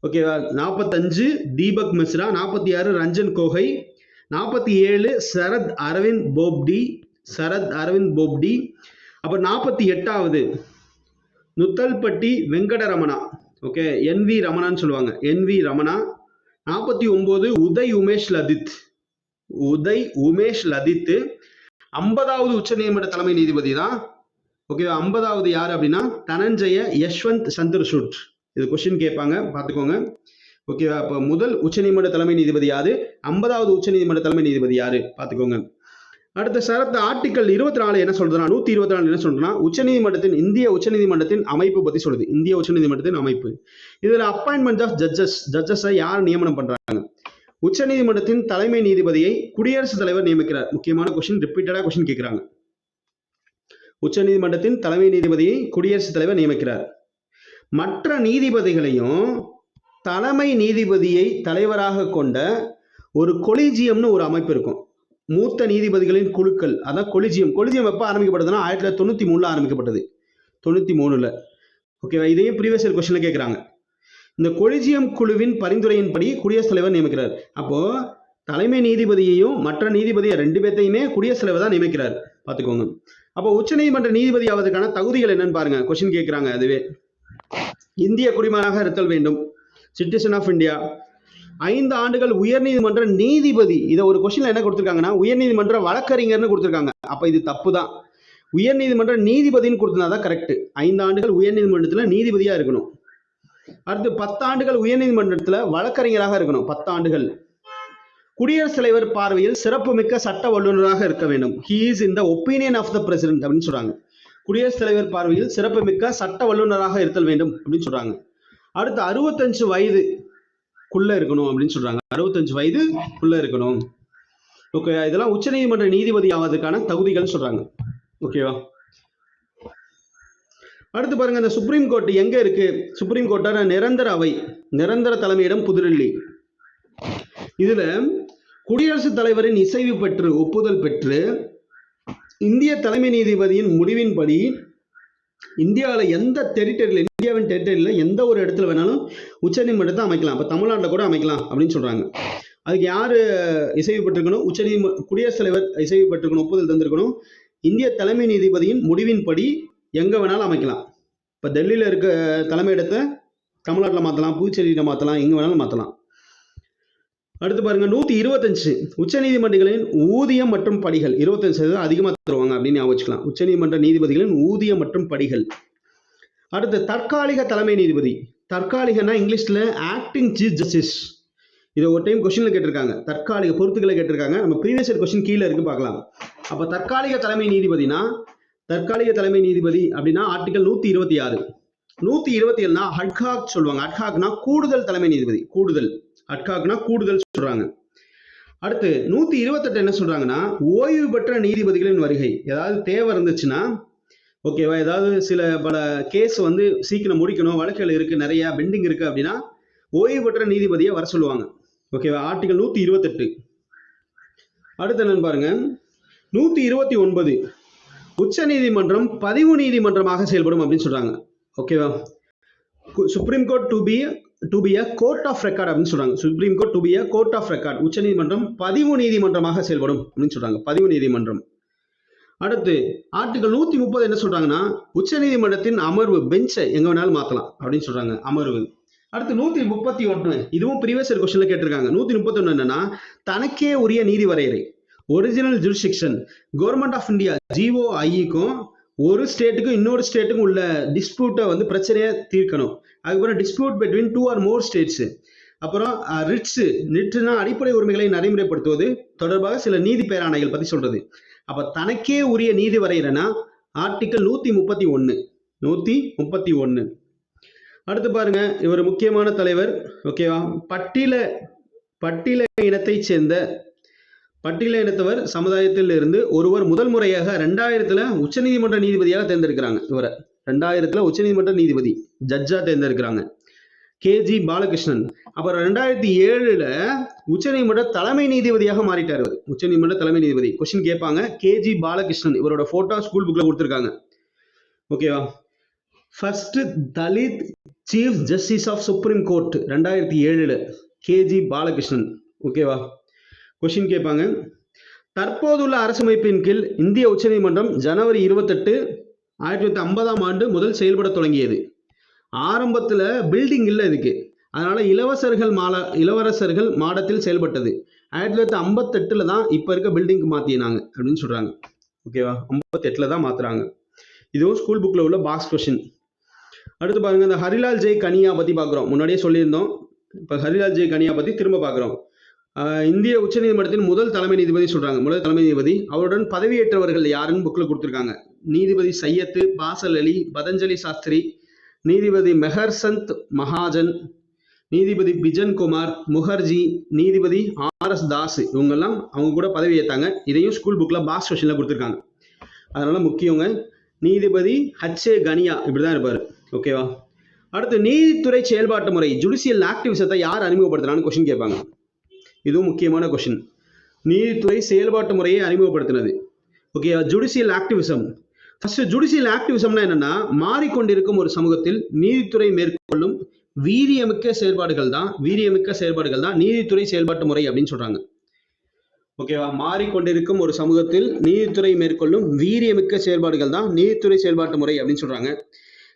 A: ஓகேவா நாற்பத்தஞ்சு தீபக் மிஸ்ரா. நாற்பத்தி ஆறு ரஞ்சன் கோகை நாற்பத்தி ஏழு சரத் அரவிந்த் போப்டி சரத் அரவிந்த் போப்டி. அப்புறம் நாற்பத்தி எட்டாவது Nuthalapati Venkataramana. Okay N V ரமணான்னு சொல்லுவாங்க. N V Ramana. நாற்பத்தி ஒம்பது உதய் உமேஷ் லதித். உதய் உமேஷ் லதித் ஐம்பதாவது உச்சநீதிமன்ற தலைமை நீதிபதி தான். ஓகே ஐம்பதாவது யார் அப்படின்னா தனஞ்சய யஷ்வந்த் சந்திரசூட். இது கொஸ்டின் கேட்பாங்க பார்த்துக்கோங்க. ஓகேவா அப்போ முதல் உச்சநீதிமன்ற தலைமை நீதிபதி யாரு? ஐம்பதாவது உச்சநீதிமன்ற தலைமை நீதிபதி யாரு? பார்த்துக்கோங்க. அடுத்த சரத்து ஆர்டிக்கல் இருபத்தி நாலு என்ன சொல்றதுனா நூத்தி இருபத்தி நாலு என்ன சொல்றதுனா உச்சநீதிமன்றத்தின் இந்திய உச்சநீதிமன்றத்தின் அமைப்பு பத்தி சொல்லுது. இந்திய உச்சநீதிமன்றத்தின் அமைப்பு. இதுல அப்பாயின்மெண்ட் ஆஃப் ஜட்ஜஸ் ஜட்ஜஸை யார் நியமனம் பண்றாங்க? உச்சநீதிமன்றத்தின் தலைமை நீதிபதியை குடியரசுத் தலைவர் நியமிக்கிறார். முக்கியமான கொஸ்டின் ரிப்பீட்டடா கொஸ்டின் கேட்கிறாங்க உச்சநீதிமன்றத்தின் தலைமை நீதிபதியை குடியரசுத் தலைவர் நியமிக்கிறார். மற்ற நீதிபதிகளையும் தலைமை நீதிபதியை தலைவராக கொண்ட ஒரு கொலிஜியம்னு ஒரு அமைப்பு இருக்கும். மூத்த நீதிபதிகளின் குழுக்கள் அதான் கொலிஜியம். கொலிஜியம் எப்போ ஆரம்பிக்கப்பட்டதுன்னா ஆயிரத்தி தொள்ளாயிரத்தி தொண்ணூற்றி மூணில் ஆரம்பிக்கப்பட்டது. தொண்ணூற்றி மூணில். ஓகேவா இதையும் ப்ரீவியஸ் இயர் கொஸ்டினில் கேட்குறாங்க இந்த கொலிஜியம் குழுவின் பரிந்துரையின்படி குடியரசுத் தலைவர் நியமிக்கிறார். அப்போ தலைமை நீதிபதியையும் மற்ற நீதிபதியை ரெண்டு பேர்த்தையுமே குடியரசுத் தலைவர் தான் நியமிக்கிறார். பார்த்துக்கோங்க. அப்போ உச்சநீதிமன்ற நீதிபதி ஆவதற்கான தகுதிகள் என்னன்னு பாருங்க. கொஸ்டின் கேட்குறாங்க அதுவே. இந்திய குடிமகனாக இருத்தல் வேண்டும். சிட்டிசன் ஆஃப் இந்தியா ஐந்து ஆண்டுகள் உயர்நீதிமன்ற நீதிபதி. இதை ஒரு கொஸ்டின்ல என்ன கொடுத்துருக்காங்கன்னா உயர்நீதிமன்ற வழக்கறிஞர்னு கொடுத்துருக்காங்க. அப்ப இது தப்பு தான் உயர்நீதிமன்ற நீதிபதின்னு கொடுத்துருந்தா தான் கரெக்ட் ஐந்து ஆண்டுகள் உயர்நீதிமன்றத்தில் நீதிபதியா இருக்கணும். அடுத்து பத்தாண்டுகள் உயர்நீதிமன்றத்தில் வழக்கறிஞராக இருக்கணும். பத்தாண்டுகள் குடியரசுத் தலைவர் பார்வையில் சிறப்புமிக்க சட்ட வல்லுநராக இருக்க வேண்டும். He is in the opinion of the president அப்படின்னு சொல்றாங்க. குடியரசுத் தலைவர் பார்வையில் சிறப்புமிக்க சட்ட வல்லுநராக இருத்தல் வேண்டும் அப்படின்னு சொல்றாங்க. அடுத்து அறுபத்தஞ்சு வயது குள்ள இருக்கணும் அப்படின்னு சொல்றாங்க. அறுபத்தஞ்சு வயதுக்குள்ள இருக்கணும். ஓகே இதெல்லாம் உச்சநீதிமன்ற நீதிபதி ஆவதற்கான தகுதிகள் சொல்றாங்க. ஓகேவா அடுத்து பாருங்க இந்த சுப்ரீம் கோர்ட் எங்க இருக்கு? சுப்ரீம் கோர்ட்டான நிரந்தர அவை நிரந்தர தலைமையிடம் புதுடெல்லி. இதுல குடியரசுத் தலைவரின் இசைவு பெற்று ஒப்புதல் பெற்று இந்திய தலைமை நீதிபதியின் முடிவின்படி இந்தியாவில் எந்த டெரிட்டரியில் இந்தியாவின் டெரிட்டரியில் எந்த ஒரு இடத்துல வேணாலும் உச்சநீதிமன்றத்தை அமைக்கலாம். இப்போ தமிழ்நாட்டில் கூட அமைக்கலாம் அப்படின்னு சொல்றாங்க. அதுக்கு யார் இசைவு பெற்றிருக்கணும் உச்சநீதிம குடியரசுத் தலைவர் இசைவு பெற்றிருக்கணும் ஒப்புதல் தந்திருக்கணும். இந்திய தலைமை நீதிபதியின் முடிவின்படி எங்கே வேணாலும் அமைக்கலாம். இப்போ டெல்லியில் இருக்க தலைமையிடத்தை தமிழ்நாட்டில் மாற்றலாம் புதுச்சேரியில் மாற்றலாம் எங்கே வேணாலும் மாற்றலாம் அடுத்து பாருங்க நூற்றி இருபத்தஞ்சு. உச்சநீதிமன்றங்களின் ஊதியம் மற்றும் படிகள். இருபத்தஞ்சு சதவீதம் அதிகமாக தருவாங்க அப்படின்னு ஞாபகம் வச்சுக்கலாம். உச்சநீதிமன்ற நீதிபதிகளின் ஊதியம் மற்றும் படிகள். அடுத்து தற்காலிக தலைமை நீதிபதி. தற்காலிகனா இங்கிலீஷில் ஆக்டிங் சீஃப் ஜஸ்டிஸ் இதை ஒரு டைம் கொஸ்டினில் கேட்டிருக்காங்க. தற்காலிக பொறுத்துக்களை கேட்டிருக்காங்க. நம்ம ப்ரீவியஸ் இயர் கொஸ்டின் கீழே இருக்கு பார்க்கலாம். அப்போ தற்காலிக தலைமை நீதிபதினா தற்காலிக தலைமை நீதிபதி அப்படின்னா ஆர்டிகல் நூற்றி இருபத்தி ஆறு. நூற்றி இருபத்தி ஏழுனா ஹட்காக் சொல்லுவாங்க. ஹட்காக்னா கூடுதல் தலைமை நீதிபதி. கூடுதல். ஹட்காக்னா கூடுதல் சொல்றாங்க. அடுத்து நூற்றி இருபத்தெட்டு என்ன சொல்றாங்கன்னா ஓய்வு பெற்ற நீதிபதிகளின் வருகை. ஏதாவது தேவை இருந்துச்சுன்னா ஓகேவா? ஏதாவது சில பல கேஸ் வந்து சீக்கிரம் முடிக்கணும் வழக்குகள் இருக்கு நிறைய பெண்டிங் இருக்கு அப்படின்னா ஓய்வு பெற்ற நீதிபதியை வர சொல்லுவாங்க. ஓகேவா? ஆர்டிகல் நூற்றி இருபத்தெட்டு. அடுத்து என்னன்னு பாருங்க. நூற்றி இருபத்தி ஒன்பது. உச்ச நீதிமன்றம் பதிவு நீதிமன்றமாக செயல்படும் அப்படின்னு சொல்றாங்க. ஓகேவா? Supreme court to be to be a court of record அப்படின்னு சொல்றாங்க. Supreme court to be a court of record உச்ச நீதிமன்றம் பதிவு நீதிமன்றமாக செயல்படும் அப்படின்னு சொல்றாங்க. பதிவு நீதிமன்றம். அடுத்து ஆர்டிகல் நூத்தி முப்பது என்ன சொல்றாங்கன்னா உச்ச நீதிமன்றத்தின் அமர்வு பெஞ்சை எங்க வேணாலும் மாத்தலாம் அப்படின்னு சொல்றாங்க. அமர்வு. அடுத்து நூத்தி முப்பத்தி ஒன்று இதுவும் ப்ரீவியஸ் கொஸ்டின்ல கேட்டிருக்காங்க. நூத்தி முப்பத்தி ஒன்று என்னன்னா தனக்கே உரிய நீதி வரையறை original jurisdiction government of India ஜிஓஐக்கும் ஒரு ஸ்டேட்டுக்கும் இன்னொரு ஸ்டேட்டுக்கும் உள்ள டிஸ்பியூட்டை வந்து பிரச்சனையாக தீர்க்கணும். அதுக்கப்புறம் dispute between two or more states அப்புறம் ரிட்ஸு நிட்னா அடிப்படை உரிமைகளை நடைமுறைப்படுத்துவது தொடர்பாக சில நீதி பேராணைகள் பற்றி சொல்றது. அப்போ தனக்கே உரிய நீதி வரையறைனா ஆர்டிக்கல் நூற்றி முப்பத்தி ஒன்று நூற்றி முப்பத்தி ஒன்று அடுத்து பாருங்க இவர் முக்கியமான தலைவர் ஓகேவா பட்டியல பட்டியல இனத்தைச் சேர்ந்த பட்டியல எடுத்தவர் சமுதாயத்தில் இருந்து ஒருவர் முதல் முறையாக ரெண்டாயிரத்துல உச்சநீதிமன்ற நீதிபதியாக தேர்ந்தெடுக்கிறாங்க இவரை. ரெண்டாயிரத்துல உச்சநீதிமன்ற நீதிபதி ஜட்ஜா தேர்ந்தெடுக்கிறாங்க. கேஜி பாலகிருஷ்ணன். அப்புறம் ரெண்டாயிரத்தி ஏழுல உச்சநீதிமன்ற தலைமை நீதிபதியாக மாறிட்டார் இவர். உச்சநீதிமன்ற தலைமை நீதிபதி. கொஸ்டின் கேட்பாங்க. கேஜி பாலகிருஷ்ணன் இவரோட போட்டோ ஸ்கூல் புக்ல கொடுத்துருக்காங்க. ஓகேவா first Dalit chief justice of supreme court ரெண்டாயிரத்தி ஏழுல கேஜி பாலகிருஷ்ணன். ஓகேவா கொஷின் கேட்பாங்க. தற்போதுள்ள அரசமைப்பின் கீழ் இந்திய உச்சநீதிமன்றம் ஜனவரி இருபத்தெட்டு ஆயிரத்தி தொள்ளாயிரத்தி ஐம்பதாம் ஆண்டு முதல் செயல்பட தொடங்கியது. ஆரம்பத்தில் பில்டிங் இல்லை இதுக்கு. அதனால் இளவரசர்கள் மால இளவரசர்கள் மாடத்தில் செயல்பட்டது. ஆயிரத்தி தொள்ளாயிரத்தி ஐம்பத்தெட்டில் தான் இப்போ இருக்க பில்டிங்க்கு மாற்றினாங்க அப்படின்னு சொல்கிறாங்க ஓகேவா ஐம்பத்தெட்டில் தான் மாற்றுறாங்க இதுவும் ஸ்கூல் புக்கில் உள்ள பாக்ஸ் கொஷின் அடுத்து பாருங்கள் இந்த ஹரிலால் ஜெய் கனியா பற்றி பார்க்குறோம். முன்னாடியே சொல்லியிருந்தோம். இப்போ ஹரிலால் ஜெய் கனியா பற்றி திரும்ப பார்க்குறோம். இந்திய உச்சநீதிமன்றத்தின் முதல் தலைமை நீதிபதி சொல்றாங்க. முதல் தலைமை நீதிபதி. அவருடன் பதவியேற்றவர்கள் யாருன்னு புக்கில் கொடுத்துருக்காங்க. நீதிபதி சையத்து பாசல் அலி பதஞ்சலி சாஸ்திரி நீதிபதி மெஹர்சந்த் மகாஜன் நீதிபதி பிஜன் குமார் முகர்ஜி நீதிபதி ஆர் எஸ் தாஸ் இவங்கெல்லாம் அவங்க கூட பதவி ஏற்றாங்க இதையும் ஸ்கூல் புக்கில் பாஸ் கொஷனில் கொடுத்துருக்காங்க. அதனால முக்கியங்க நீதிபதி ஹச்ஏ கனியா இப்படி தான் இருப்பார் ஓகேவா அடுத்து நீதித்துறை செயல்பாட்டு முறை ஜுடிஷியல் ஆக்டிவிசத்தை யார் அறிமுகப்படுத்துறான்னு கொஷின் கேட்பாங்க. இதுவும் முக்கியமான கொஷின் நீதித்துறை செயல்பாட்டு முறையை அறிமுகப்படுத்தினது. Okay judicial activism first judicial ஆக்டிவிசம்னா என்னன்னா மாறிக்கொண்டிருக்கும் ஒரு சமூகத்தில் நீதித்துறை மேற்கொள்ளும் வீரியமிக்க செயல்பாடுகள் தான் வீரியமிக்க செயல்பாடுகள் தான் நீதித்துறை செயல்பாட்டு முறை அப்படின்னு சொல்றாங்க. ஓகேவா uh, மாறிக்கொண்டிருக்கும் ஒரு சமூகத்தில் நீதித்துறை மேற்கொள்ளும் வீரியமிக்க செயல்பாடுகள் தான் நீதித்துறை செயல்பாட்டு முறை அப்படின்னு சொல்றாங்க.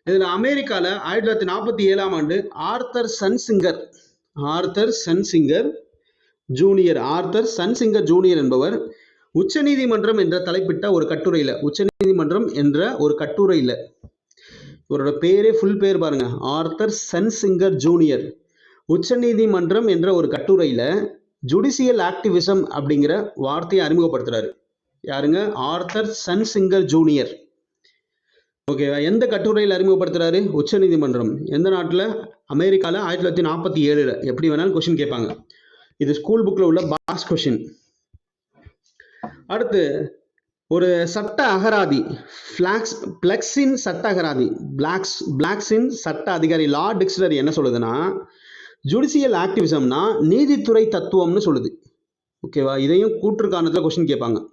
A: இதுல அமெரிக்கால ஆயிரத்தி தொள்ளாயிரத்தி நாற்பத்தி ஏழாம் ஆண்டு Arthur Schlesinger Arthur Schlesinger junior Arthur Schlesinger junior என்பவர் உச்சநீதிமன்றம் என்ற தலைப்பிட்ட ஒரு கட்டுரையில் உச்சநீதிமன்றம் என்ற ஒரு கட்டுரையில். இவரோட பேரே ஃபுல் பேர் பாருங்க. Arthur Schlesinger junior. உச்சநீதிமன்றம் என்ற ஒரு கட்டுரையில் ஜுடிஷியல் ஆக்டிவிசம் அப்படிங்கிற வார்த்தையை அறிமுகப்படுத்துறாரு. யாருங்க? Arthur Schlesinger junior. ஓகேவா எந்த கட்டுரையில் அறிமுகப்படுத்துறாரு? உச்சநீதிமன்றம். எந்த நாட்டில்? அமெரிக்காவில் ஆயிரத்தி தொள்ளாயிரத்தி நாற்பத்தி ஏழில். எப்படி வேணாலும் கொஷின் கேட்பாங்க. இது ஸ்கூல் புக்கில் உள்ள பாஸ் கொஷின் அடுத்து ஒரு சட்ட அகராதி ஃபிளாக்ஸ் பிளக்ஸின் சட்ட அகராதி பிளாக்ஸ் பிளாக்ஸின் சட்ட அதிகாரி லா டிக்ஷனரி என்ன சொல்லுதுன்னா ஜுடிஷியல் ஆக்டிவிசம்னா நீதித்துறை தத்துவம்னு சொல்லுது. ஓகேவா இதையும் கூற்று காரணத்தில் கொஸ்டின் கேட்பாங்க.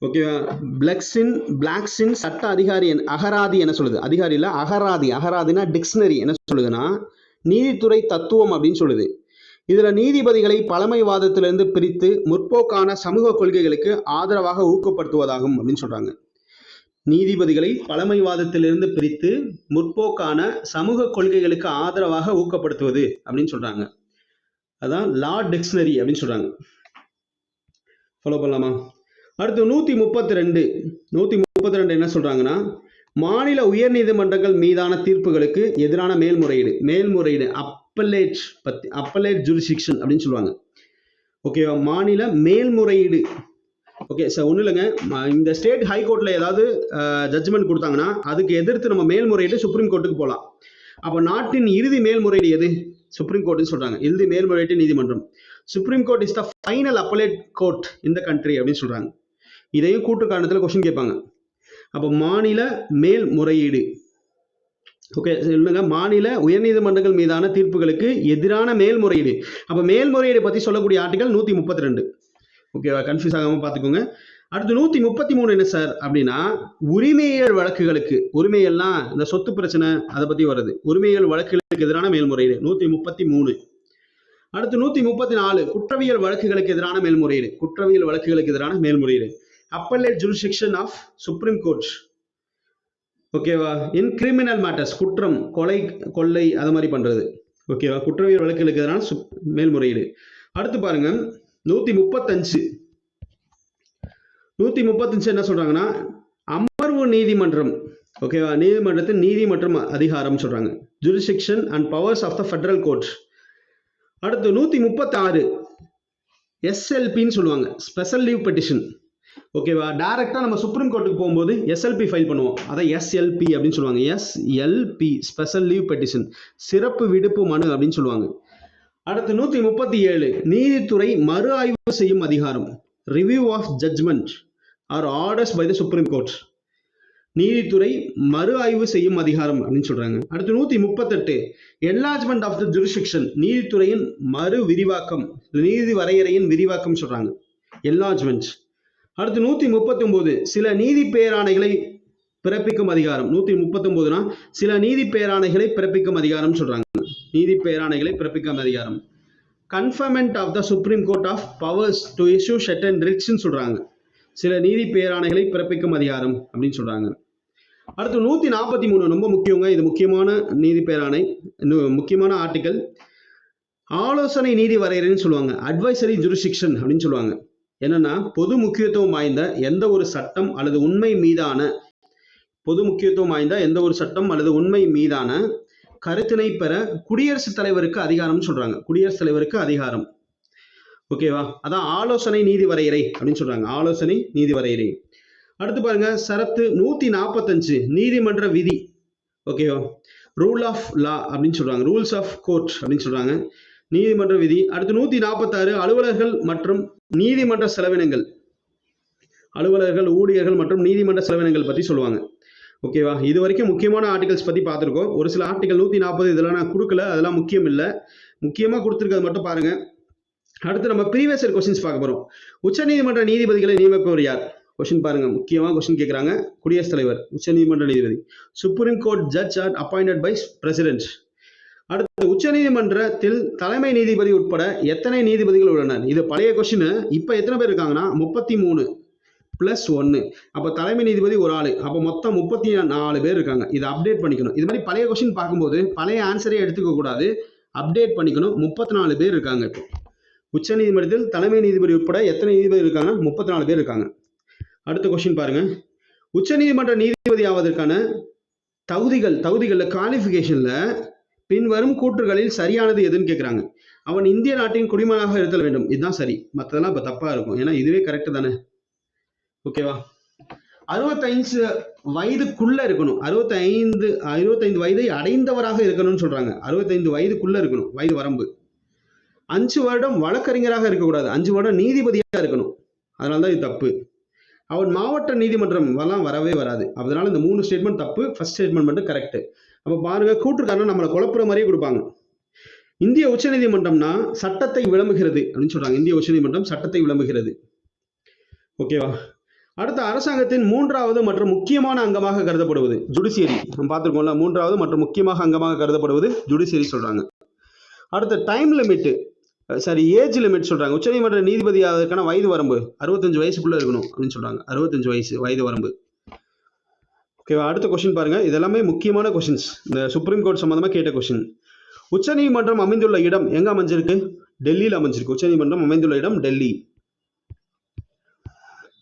A: ஓகேவா பிளக்ஸின் பிளாக்ஸின் சட்ட அதிகாரி என்- அகராதி என்ன சொல்லுது? அதிகாரி அகராதி அகராதினா டிக்ஷனரி என்ன சொல்லுதுன்னா நீதித்துறை தத்துவம் அப்படின்னு சொல்லுது. இதுல நீதிபதிகளை பழமைவாதத்திலிருந்து பிரித்து முற்போக்கான சமூக கொள்கைகளுக்கு ஆதரவாக ஊக்கப்படுத்துவதாகும் அப்படின்னு சொல்றாங்க. நீதிபதிகளை பழமைவாதத்திலிருந்து பிரித்து முற்போக்கான சமூக கொள்கைகளுக்கு ஆதரவாக ஊக்கப்படுத்துவது அப்படின்னு சொல்றாங்க. அதான் லா டிக்ஷனரி அப்படின்னு சொல்றாங்க. ஃபாலோ பண்ணலாமா? அடுத்து நூத்தி முப்பத்தி ரெண்டு நூத்தி முப்பத்தி ரெண்டு என்ன சொல்றாங்கன்னா மாநில உயர்நீதிமன்றங்கள் மீதான தீர்ப்புகளுக்கு எதிரான மேல்முறையீடு. மேல்முறையீடு. அப்பலேட் பத்தி அப்பலேட் ஜூரிசிக்ஷன் அப்படின்னு சொல்லுவாங்க. ஓகேவா மாநில மேல்முறையீடு. ஓகே சார் ஒன்றும் இல்லைங்க. இந்த ஸ்டேட் ஹைகோர்ட்டில் ஏதாவது ஜட்ஜ்மெண்ட் கொடுத்தாங்கன்னா அதுக்கு எதிர்த்து நம்ம மேல்முறையீடு சுப்ரீம் கோர்ட்டுக்கு போகலாம் அப்போ நாட்டின் இறுதி மேல்முறையீடு எது? சுப்ரீம் கோர்ட்டுன்னு சொல்கிறாங்க இறுதி மேல்முறையீட்டு நீதிமன்றம். Supreme court is the final appellate court இந்த கண்ட்ரி அப்படின்னு சொல்கிறாங்க இதையும் கூட்டு காரணத்தில் கொஸ்டின் கேட்பாங்க. அப்போ மாநில மேல்முறையீடு. ஓகே சொல்லுங்க. மாநில உயர்நீதிமன்றங்கள் மீதான தீர்ப்புகளுக்கு எதிரான மேல்முறையீடு. அப்போ மேல்முறையீடு பற்றி சொல்லக்கூடிய ஆர்டிகல் நூற்றி முப்பத்தி ரெண்டு ஓகேவா கன்ஃபியூஸ் ஆகாமல் பார்த்துக்கோங்க அடுத்து நூற்றி முப்பத்தி மூணு என்ன சார் அப்படின்னா உரிமையியல் வழக்குகளுக்கு உரிமையெல்லாம் இந்த சொத்து பிரச்சனை அதை பற்றி வருது உரிமையியல் வழக்குகளுக்கு எதிரான மேல்முறையீடு நூற்றி முப்பத்தி மூணு அடுத்து நூற்றி முப்பத்தி நாலு குற்றவியல் வழக்குகளுக்கு எதிரான மேல்முறையீடு. குற்றவியல் வழக்குகளுக்கு எதிரான மேல்முறையீடு. Appellate jurisdiction of supreme court ஓகேவா? இன் கிரிமினல் மேட்டர்ஸ் குற்றம் கொலை கொள்ளை அது மாதிரி பண்ணுறது ஓகேவா? குற்றவியல் வழக்குகளுக்கு எதிரான சுப்- மேல்முறையீடு. அடுத்து பாருங்க நூற்றி முப்பத்தஞ்சு. நூற்றி முப்பத்தஞ்சு என்ன சொல்கிறாங்கன்னா அமர்வு நீதிமன்றம் ஓகேவா? நீதிமன்றத்தின் நீதி மற்றும் அதிகாரம் சொல்கிறாங்க jurisdiction and powers of the federal court அடுத்து நூற்றி முப்பத்தாறு. எஸ்எல்பின்னு சொல்லுவாங்க. ஸ்பெஷல் லீவ் பெட்டிஷன் ஓகேவா டேரெக்டாக நம்ம சுப்ரீம் கோர்ட்டுக்கு போகும்போது எஸ்எல்பி ஃபைல் பண்ணுவோம். அதான் எஸ்எல்பி அப்படின்னு சொல்லுவாங்க. எஸ்எல்பி ஸ்பெஷல் லீவ் பெட்டிஷன் சிறப்பு விடுப்பு மனு அப்படின்னு சொல்லுவாங்க. அடுத்து நூற்றி முப்பத்தி ஏழு. நீதித்துறை மறு ஆய்வு செய்யும் அதிகாரம். Review of judgment or orders by the supreme court நீதித்துறை மறு ஆய்வு செய்யும் அதிகாரம் அப்படின்னு சொல்றாங்க. அடுத்து நூற்றி முப்பத்தெட்டு. என்லார்ஜ்மெண்ட் ஆஃப் த ஜுரிஸ்டிக்ஷன் நீதித்துறையின் மறு விரிவாக்கம். நீதி வரையறையின் விரிவாக்கம் சொல்றாங்க. என்லார்ஜ்மெண்ட் அடுத்து நூத்தி முப்பத்தி ஒன்பது சில நீதி பேராணைகளை பிறப்பிக்கும் அதிகாரம். நூத்தி முப்பத்தி ஒன்பதுனா சில நீதி பேராணைகளை பிறப்பிக்கும் அதிகாரம் சொல்றாங்க. நீதி பேராணைகளை பிறப்பிக்கும் அதிகாரம். Conferment of the supreme court of powers to issue shed and ரிட்ஸ்ன்னு சொல்றாங்க. சில நீதி பேராணைகளை பிறப்பிக்கும் அதிகாரம் அப்படின்னு சொல்றாங்க. அடுத்து நூத்தி நாற்பத்தி மூணு ரொம்ப முக்கியங்க. இது முக்கியமான நீதி பேராணை முக்கியமான ஆர்டிக்கல் ஆலோசனை நீதி வரையறைன்னு சொல்லுவாங்க. அட்வைசரி ஜுரிசிக்ஷன் அப்படின்னு சொல்லுவாங்க. என்னன்னா பொது முக்கியத்துவம் வாய்ந்த எந்த ஒரு சட்டம் அல்லது உண்மை மீதான பொது முக்கியத்துவம் வாய்ந்த எந்த ஒரு சட்டம் அல்லது உண்மை மீதான கருத்தினை பெற குடியரசுத் தலைவருக்கு அதிகாரம்னு சொல்றாங்க. குடியரசுத் தலைவருக்கு அதிகாரம். ஓகேவா அதான் ஆலோசனை நீதி வரையறை அப்படின்னு சொல்றாங்க. ஆலோசனை நீதி வரையறை. அடுத்து பாருங்க சரத்து நூத்தி நாற்பத்தஞ்சு நீதிமன்ற விதி. ஓகேவா ரூல் ஆஃப் லா அப்படின்னு சொல்றாங்க. ரூல்ஸ் ஆஃப் கோர்ட் அப்படின்னு சொல்றாங்க. நீதிமன்ற விதி. அடுத்து நூத்தி நாற்பத்தாறு அலுவலர்கள் மற்றும் நீதிமன்ற செலவினங்கள். அலுவலர்கள் ஊழியர்கள் மற்றும் நீதிமன்ற செலவினங்கள் பற்றி சொல்லுவாங்க. ஓகேவா இது வரைக்கும் முக்கியமான ஆர்டிகல்ஸ் பற்றி பார்த்துருக்கோம். ஒரு சில ஆர்டிகல் நூற்றி நாற்பது இதெல்லாம் நான் கொடுக்கல. அதெல்லாம் முக்கியம் இல்லை. முக்கியமாக கொடுத்துருக்கிறது மட்டும் பாருங்க. அடுத்து நம்ம ப்ரீவியஸ் இயர் கொஸ்டின்ஸ் பார்க்க போகிறோம் உச்சநீதிமன்ற நீதிபதிகளை நியமிப்பவர் யார்? கொஸ்டின் பாருங்க. முக்கியமாக கொஸ்டின் கேட்குறாங்க குடியரசுத் தலைவர் உச்சநீதிமன்ற நீதிபதி. Supreme court judge are appointed by president அடுத்து உச்சநீதிமன்றத்தில் தலைமை நீதிபதி உட்பட எத்தனை நீதிபதிகள் உள்ளனர்? இது பழைய கொஸ்டின் இப்போ எத்தனை பேர் இருக்காங்கன்னா? முப்பத்தி மூணு ப்ளஸ் ஒன்று அப்போ தலைமை நீதிபதி ஒரு ஆள். அப்போ மொத்தம் முப்பத்தி நாலு பேர் இருக்காங்க. இதை அப்டேட் பண்ணிக்கணும். இது மாதிரி பழைய கொஸ்டின் பார்க்கும்போது பழைய ஆன்சரே எடுத்துக்க கூடாது. அப்டேட் பண்ணிக்கணும். முப்பத்தி நாலு பேர் இருக்காங்க இப்போ. உச்சநீதிமன்றத்தில் தலைமை நீதிபதி உட்பட எத்தனை நீதிபதி இருக்காங்கன்னா முப்பத்தி நாலு பேர் இருக்காங்க. அடுத்த கொஸ்டின் பாருங்க. உச்சநீதிமன்ற நீதிபதி ஆவதற்கான தகுதிகள் தகுதிகளில் குவாலிஃபிகேஷனில் பின்வரும் கூற்றுகளில் சரியானது எதுன்னு கேட்குறாங்க அவன் இந்திய நாட்டின் குடிமகனாக இருத்தல் வேண்டும். இதுதான் சரி. மற்றதெல்லாம் இப்போ தப்பாக இருக்கும். ஏன்னா இதுவே கரெக்டு தானே? ஓகேவா அறுபத்தைந்து வயதுக்குள்ள இருக்கணும். அறுபத்தைந்து அறுபத்தைந்து வயதை அடைந்தவராக இருக்கணும்னு சொல்றாங்க. அறுபத்தைந்து வயதுக்குள்ள இருக்கணும். வயது வரம்பு. அஞ்சு வருடம் வழக்கறிஞராக இருக்கக்கூடாது. அஞ்சு வருடம் நீதிபதியாக இருக்கணும். அதனால தான் இது தப்பு. அவன் மாவட்ட நீதிமன்றம் எல்லாம் வரவே வராது. அதனால இந்த மூணு ஸ்டேட்மெண்ட் தப்பு. ஃபர்ஸ்ட் ஸ்டேட்மெண்ட் மட்டும் கரெக்ட் அப்போ பாருங்க கூற்றுக்காரன் நம்மளை குழப்புற மாதிரியே கொடுப்பாங்க. இந்திய உச்சநீதிமன்றம்னா சட்டத்தை விளம்புகிறது அப்படின்னு சொல்றாங்க. இந்திய உச்சநீதிமன்றம் சட்டத்தை விளம்புகிறது. ஓகேவா அடுத்த அரசாங்கத்தின் மூன்றாவது மற்றும் முக்கியமான அங்கமாக கருதப்படுவது ஜுடிஷியரி. நம்ம பார்த்துருக்கோம்ல மூன்றாவது மற்றும் முக்கியமாக அங்கமாக கருதப்படுவது ஜுடிஷியரி சொல்றாங்க. அடுத்த time limit sorry age limit சொல்றாங்க. உச்சநீதிமன்ற நீதிபதி அதற்கான வயது வரம்பு அறுபத்தஞ்சு வயசுக்குள்ள இருக்கணும் அப்படின்னு சொல்றாங்க. அறுபத்தஞ்சு வயசு வயது வரம்பு. ஓகேவா அடுத்த கொஸ்டின் பாருங்கள் இதெல்லாமே முக்கியமான கொஷின்ஸ் இந்த சுப்ரீம் கோர்ட் சம்மந்தமாக கேட்ட கொஷின் உச்சநீதிமன்றம் அமைந்துள்ள இடம் எங்கே அமைஞ்சிருக்கு? டெல்லியில் அமைஞ்சிருக்கு. உச்சநீதிமன்றம் அமைந்துள்ள இடம் டெல்லி.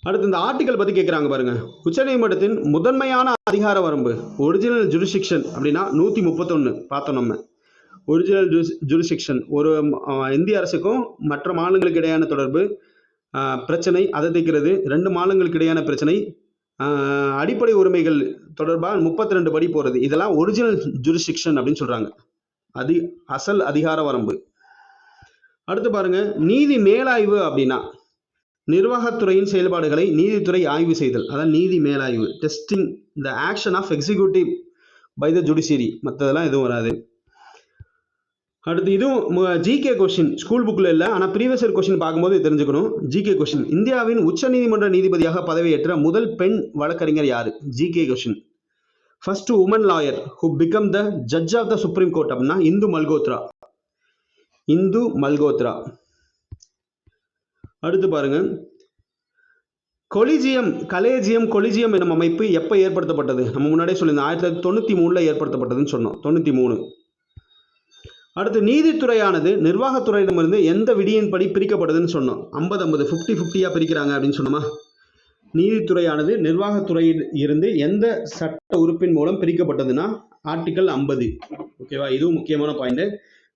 A: அடுத்து இந்த ஆர்டிக்கல் பற்றி கேட்குறாங்க பாருங்க. உச்சநீதிமன்றத்தின் முதன்மையான அதிகார வரம்பு ஒரிஜினல் ஜுரிசிக்ஷன் அப்படின்னா நூற்றி முப்பத்தொன்று பார்த்தோம் நம்ம. ஒரிஜினல் ஜுரிசிக்ஷன் ஒரு இந்திய அரசுக்கும் மற்ற மாநிலங்களுக்கு இடையான தொடர்பு பிரச்சனை அதை தீர்க்கிறது. ரெண்டு மாநிலங்களுக்கு இடையான பிரச்சனை அடிப்படை உரிமைகள் தொடர்பாக முப்பத்தி ரெண்டு படி போகிறது இதெல்லாம் ஒரிஜினல் ஜுரிசிக்ஷன் அப்படின்னு சொல்கிறாங்க அதி அசல் அதிகார வரம்பு. அடுத்து பாருங்க நீதி மேலாய்வு அப்படின்னா நிர்வாகத்துறையின் செயல்பாடுகளை நீதித்துறை ஆய்வு செய்தல். அதான் நீதி மேலாய்வு. Testing the action of executive by the judiciary மற்றதெல்லாம் எதுவும் வராது. அடுத்து இதுவும் ஜிகே கொஸ்டின் ஸ்கூல் புக்கில் இல்லை ஆனால் ப்ரீவியஸ் இயர் கொஸ்டின் பார்க்கும்போது தெரிஞ்சுக்கணும். ஜிகே கொஸ்டின் இந்தியாவின் உச்சநீதிமன்ற நீதிபதியாக பதவியேற்ற முதல் பெண் வழக்கறிஞர் யார்? GK question first woman lawyer who become the judge of the supreme court அப்படின்னா இந்து மல்கோத்ரா. இந்து மல்கோத்ரா. அடுத்து பாருங்க. கொலிஜியம் கலேஜியம் கொலிஜியம் எனும் அமைப்பு எப்போ ஏற்படுத்தப்பட்டது? நம்ம முன்னாடியே சொல்லியிருந்தோம் ஆயிரத்தி தொள்ளாயிரத்தி தொண்ணூற்றி மூணில் ஏற்படுத்தப்பட்டதுன்னு சொன்னோம். தொண்ணூற்றி மூணு. அடுத்து நீதித்துறையானது நிர்வாகத்துறையிடமிருந்து எந்த விதியின்படி பிரிக்கப்படுதுன்னு சொன்னோம். ஐம்பது ஐம்பது ஃபிஃப்டி ஃபிஃப்டியாக பிரிக்கிறாங்க அப்படின்னு சொன்னோமா? நீதித்துறையானது நிர்வாகத்துறையில் இருந்து எந்த சட்ட உறுப்பின் மூலம் பிரிக்கப்பட்டதுன்னா ஆர்டிக்கல் ஐம்பது. ஓகேவா இதுவும் முக்கியமான பாயிண்ட்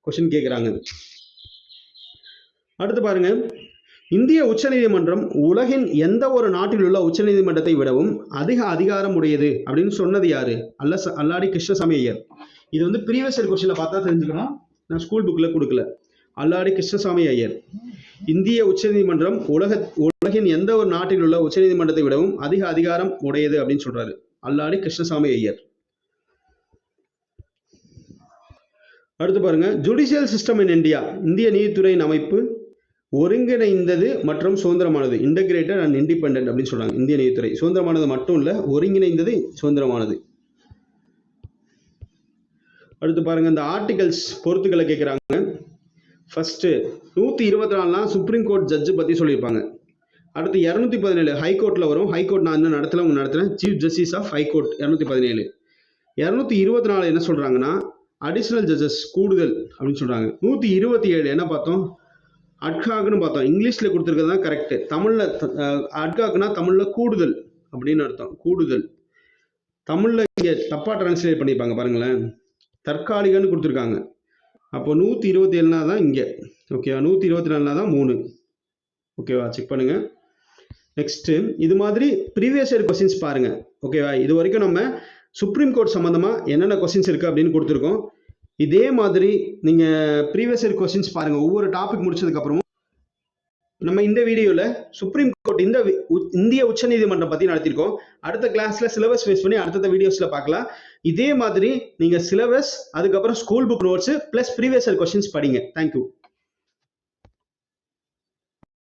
A: கொஸ்டின் கேட்குறாங்க அடுத்து பாருங்க. இந்திய உச்சநீதிமன்றம் உலகின் எந்த ஒரு நாட்டில் உள்ள உச்சநீதிமன்றத்தை விடவும் அதிக அதிகாரம் உடையது அப்படின்னு சொன்னது யாரு? அல்ல அல்லாடி கிருஷ்ணசாமி ஐயர். இது வந்து ப்ரீவியஸ் இயர் கொஸ்டின்ல பார்த்தா தெரிஞ்சுக்கணும். நான் ஸ்கூல் புக்கில் கொடுக்கல. அல்லாடி கிருஷ்ணசாமி ஐயர். இந்திய உச்சநீதிமன்றம் உலக உலகின் எந்த ஒரு நாட்டில் உள்ள உச்சநீதிமன்றத்தை விடவும் அதிக அதிகாரம் உடையது அப்படின்னு சொல்றாரு. அல்லாடி கிருஷ்ணசாமி ஐயர். அடுத்து பாருங்க. ஜுடிஷியல் சிஸ்டம் இன் இந்தியா இந்திய நீதித்துறையின் அமைப்பு ஒருங்கிணைந்தது மற்றும் சுதந்திரமானது. இன்டகிரேட்டட் அண்ட் இண்டிபெண்டன்ட் அப்படின்னு சொல்றாங்க. இந்திய நீதித்துறை. சுதந்திரமானது மட்டும் இல்லை ஒருங்கிணைந்தது சுதந்திரமானது. அடுத்து பாருங்க இந்த ஆர்டிகல்ஸ் பொறுத்துக்களை கேட்குறாங்க ஃபஸ்ட்டு நூற்றி இருபத்தி நாலுலாம் சுப்ரீம் கோர்ட் ஜட்ஜு பற்றி சொல்லியிருப்பாங்க. அடுத்து இரநூத்தி பதினேழு ஹைகோர்ட்டில் வரும். ஹைகோர்ட் நான் என்ன நடத்தல உங்க நடத்துகிறேன் சீஃப் ஜஸ்டிஸ் ஆஃப் ஹைகோர்ட் இரநூத்தி பதினேழு. இரநூத்தி இருபத்தி நாலு என்ன சொல்கிறாங்கன்னா அடிஷ்னல் ஜட்ஜஸ் கூடுதல் அப்படின்னு சொல்கிறாங்க நூற்றி இருபத்தி ஏழு என்ன பார்த்தோம்? அட்காக்னு பார்த்தோம். இங்கிலீஷில் கொடுத்துருக்கிறது தான் கரெக்டு தமிழில் அட்காக்னா தமிழில் கூடுதல் அப்படின்னு அர்த்தம். கூடுதல். தமிழில் இங்கே தப்பாக ட்ரான்ஸ்லேட் பண்ணியிருப்பாங்க பாருங்களேன். தற்காலிகன்னு கொடுத்துருக்காங்க. அப்போ நூற்றி இருபத்தி ஏழுனா தான் இங்கே. ஓகேவா நூற்றி இருபத்தி நாலுனா தான் மூணு. ஓகேவா செக் பண்ணுங்கள் நெக்ஸ்ட்டு இது மாதிரி ப்ரீவியஸ் இயர் கொஸ்டின்ஸ் பாருங்கள் ஓகேவா இது வரைக்கும் நம்ம சுப்ரீம் கோர்ட் சம்மந்தமாக என்னென்ன கொஸ்டின்ஸ் இருக்குது அப்படின்னு கொடுத்துருக்கோம். இதே மாதிரி நீங்கள் ப்ரீவியஸ் இயர் கொஸ்டின்ஸ் பாருங்கள் ஒவ்வொரு டாபிக் முடிச்சதுக்கப்புறமும் நம்ம இந்த வீடியோவில் சுப்ரீம் கோர்ட் இந்த இந்திய உச்சநீதிமன்றம் பற்றி நடத்தியிருக்கோம் அடுத்த கிளாஸில் சிலபஸ் பேஸ் பண்ணி அடுத்த வீடியோஸில் பார்க்கலாம் இதே மாதிரி நீங்கள் சிலபஸ் அதுக்கப்புறம் school book notes plus previous questions படிங்க. Thank you